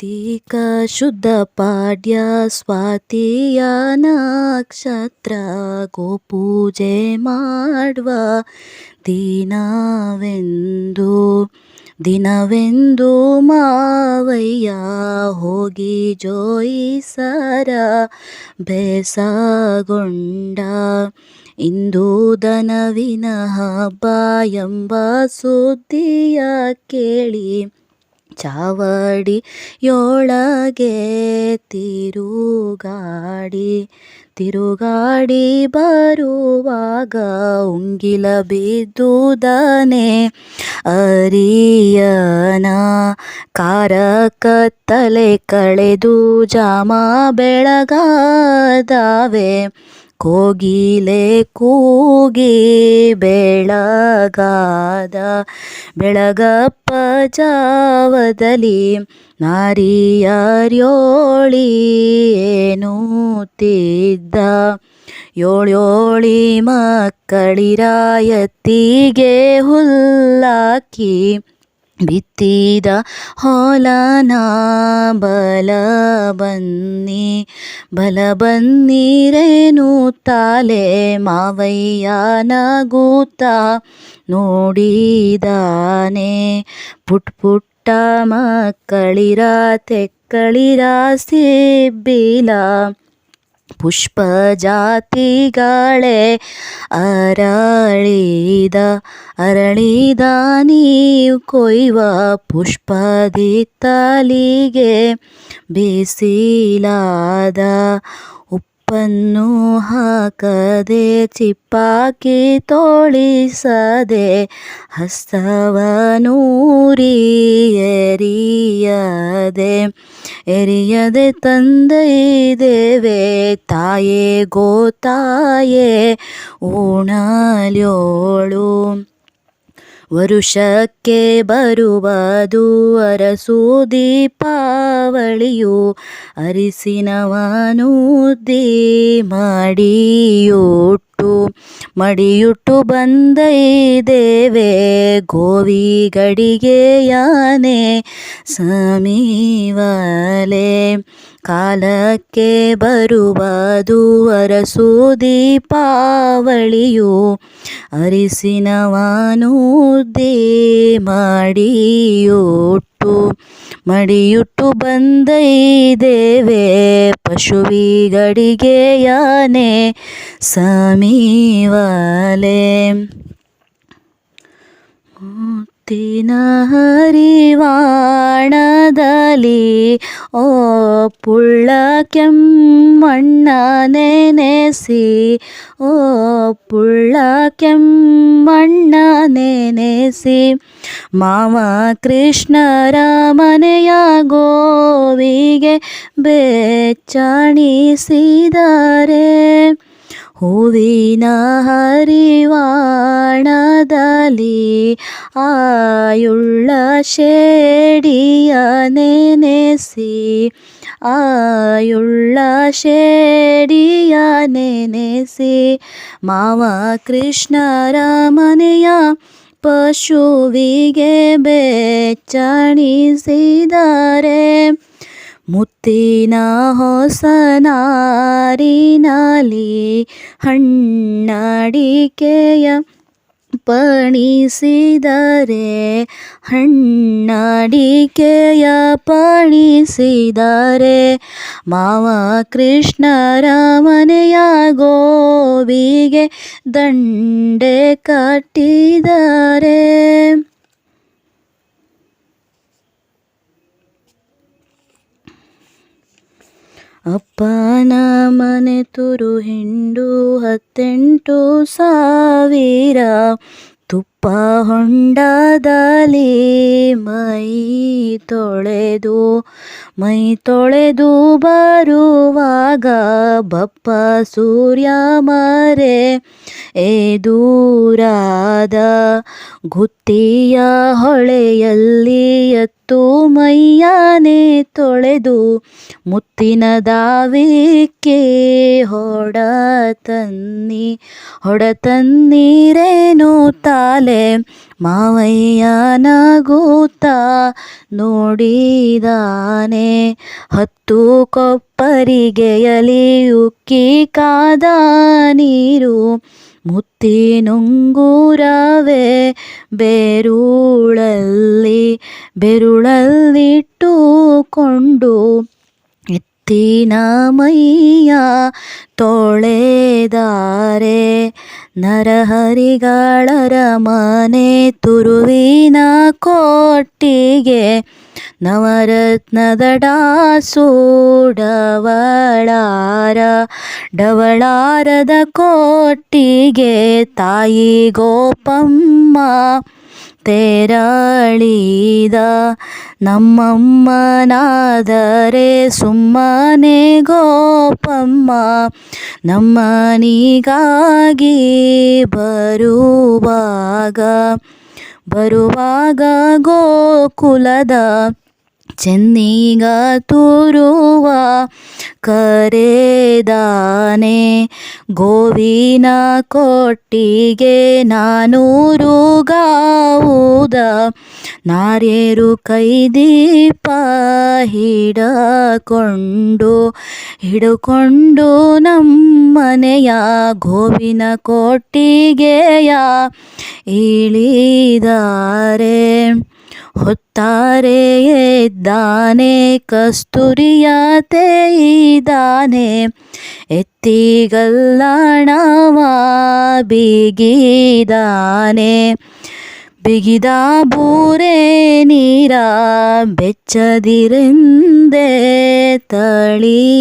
ಕಾರ್ತೀಕ ಶುದ್ಧ ಪಾಡ್ಯ ಸ್ವಾತಿಯ ನಕ್ಷತ್ರ ಗೋಪೂಜೆ ಮಾಡುವ ದಿನವೆಂದು ದಿನವೆಂದು ಮಾವಯ್ಯ ಹೋಗಿ ಜೋಯಿಸರ ಬೇಸಗೊಂಡ ಇಂದು ದನವಿನ ಹಬ್ಬ ಎಂಬ ಸುದ್ದಿಯ ಕೇಳಿ ಚಾವಡಿಯೊಳಗೆ ತಿರುಗಾಡಿ ತಿರುಗಾಡಿ ಬರುವಾಗ ಉಂಗಿಲ ಬಿದ್ದುದನೆ ಅರಿಯನ ಕಾರ ಕತ್ತಲೆ ಕಳೆದು ಜಾಮ ಬೆಳಗಾದವೆ. ಕೋಗಿಲೆ ಕೂಗಿ ಬೆಳಗಾದ ಬೆಳಗಪ್ಪ ಜಾವದಲ್ಲಿ ನಾರಿಯಾರ್ಯೋಳಿ ಏನೂತಿದ್ದ ಏಳ್ಯೋಳಿ ಮಕ್ಕಳಿರಾಯತ್ತಿಗೆ ಹುಲ್ಲಾಕಿ ಬಿತ್ತಿದ ಹೊಲನ ಬಲ ಬನ್ನಿ, ಬಲ ಬನ್ನಿರೇನು ತಾಲೆ ಮಾವಯ್ಯ ನಗೂತ ನೋಡಿದಾನೆ. ಪುಟ್ ಪುಟ್ಟ ಮಕ್ಕಳಿರ ತೆಕ್ಕಳಿರ ಸಿಬ್ಬಿಲ ಪುಷ್ಪ ಜಾತಿಗಳೇ ಅರಳಿದ ಅರಳಿದ ನೀವು ಕೊಯ್ವ ಪುಷ್ಪದಿ ಬಿಸಿಲಾದ ಬಿಸಿಲಾದ ಉಪ್ಪನ್ನು ಹಾಕದೆ ಚಿಪ್ಪಾಕಿ ತೋಳಿಸದೆ ಹಸ್ತವನೂರಿ ಎರಿಯದೆ ಎರಿಯದೆ ತಂದೈದೇವೆ ತಾಯೇ ಗೋತಾಯೇ ಉಣಲ್ಯೋಳು ವರುಷಕ್ಕೆ ಬರುವುದು ಅರಸು ದೀಪಾವಳಿಯು. ಅರಿಸಿನವನುದ್ದಿ ಮಾಡಿಯುಟ್ಟು ಮಡಿಯುಟ್ಟು ಬಂದೈದೇವೆ ಗೋವಿಗಡಿಗೆ ಯಾನೆ ಸಮೀವಲೆ. ಕಾಲಕ್ಕೆ ಬರುವುದು ಅರಸು ದೀಪಾವಳಿಯು ದೇ ಮಾಡಿಯುಟ್ಟು ಮಡಿಯುಟ್ಟು ಬಂದೈದೇವೆ ಪಶುವಿಗಡಿಗೆ ಯಾನೆ ಸಮೀವಲೆ. ಮುತ್ತಿನ ಹರಿವಾಣದಲ್ಲಿ, ಓ ಪುಳ್ಳ ಕೆಮ್ಮಣ್ಣ ನೆನೆಸಿ, ಓ ಪುಳ್ಳ ಕೆಮ್ಮಣ್ಣ ನೆನೆಸಿ, ಮಾವ ಕೃಷ್ಣರ ಮನೆಯ ಗೋವಿಗೆ ಬೆಚ್ಚಣಿಸಿದರೆ. ಹೂವಿನ ಹರಿವಾಣದಲ್ಲಿ ಆಯುಳ್ಳ ಶೇಡಿಯ ನೆನೆಸಿ ಆಯುಳ್ಳ ಶೇಡಿಯ ನೆನೆಸಿ ಮಾವ ಕೃಷ್ಣರ ಮನೆಯ ಪಶುವಿಗೆ ಬೆಚ್ಚಣಿಸಿದರೆ ಮುತ್ತಿನ ಹೊಸನಾರಿನಲ್ಲಿ ಹಣ್ಣಡಿಕೆಯ ಪಣಿಸಿದರೆ ಹಣ್ಣಡಿಕೆಯ ಪಣಿಸಿದರೆ ಮಾವ ಕೃಷ್ಣರ ಮನೆಯ ಗೋವಿಗೆ ದಂಡೆ ಕಟ್ಟಿದರೆ. ಅಪ್ಪನ ಮನೆ ತುರು ಹಿಂಡು ಹತ್ತೆಂಟು ಸಾವಿರ. ತುಪ್ಪ ಹೊಂಡದಲ್ಲಿ ಮೈ ತೊಳೆದು ಮೈ ತೊಳೆದು ಬರುವಾಗ ಬಪ್ಪ ಸೂರ್ಯ ಮರೆ ಎದೂರಾದ ಗುತ್ತಿಯ ಹೊಳೆಯಲ್ಲಿ ಎತ್ತು ಮೈಯಾನೆ ತೊಳೆದು ಮುತ್ತಿನ ದಾವಿಕ್ಕೆ ಹೊಡ ತನ್ನಿ, ಹೊಡ ತನ್ನಿರೇನು ತಾಲೆ? ಮಾವಯ್ಯನಗೂತ ನೋಡಿದಾನೆ. ಹತ್ತು ಕೊಪ್ಪರಿಗೆಯಲಿ ಉಕ್ಕಿ ಕಾದ ನೀರು ಮುತ್ತಿನುಂಗುರವೇ ಬೆರುಳಲ್ಲಿ ಬೆರುಳಲ್ಲಿಟ್ಟುಕೊಂಡು ಎತ್ತಿನ ಮೈಯ ತೊಳೆದಾರೆ. ನರಹರಿಗಳರ ಮನೆ ತುರುವಿನ ಕೊಟ್ಟಿಗೆ ನವರತ್ನದ ಡಾಸೂಡವಳಾರ. ಡವಳಾರದ ಕೊಟ್ಟಿಗೆ ತಾಯಿ ಗೋಪಮ್ಮ ತೆರಳಿದ ನಮ್ಮಮ್ಮನಾದರೆ ಸುಮ್ಮನೆ ಗೋಪಮ್ಮ ನಮ್ಮನಿಗಾಗಿ ಬರುವಾಗ ಬರುವಾಗ ಗೋಕುಲದ ಚೆನ್ನಿಗ ತೋರುವ ಕರೆದಾನೆ ಗೋವಿನ ಕೊಟ್ಟಿಗೆ ನಾನೂರು ಗಾವುದ ನಾರ್ಯರು ಕೈದೀಪ ಹಿಡಕೊಂಡು ಹಿಡುಕೊಂಡು ನಮ್ಮನೆಯ ಗೋವಿನ ಕೊಟ್ಟಿಗೆಯ ಇಳಿದಾರೆ. ಹೊತ್ತಾರೆ ಎದ್ದಾನೆ ಕಸ್ತೂರಿಯ ತೇಯಿದಾನೆ. ಎತ್ತಿಗಲ್ಲಣವ ಬಿಗಿದಾನೆ. ಬಿಗಿದ ಬೂರೆ ನೀರ ಬೆಚ್ಚದಿರೆಂದೆ ತಳಿದಾನೆ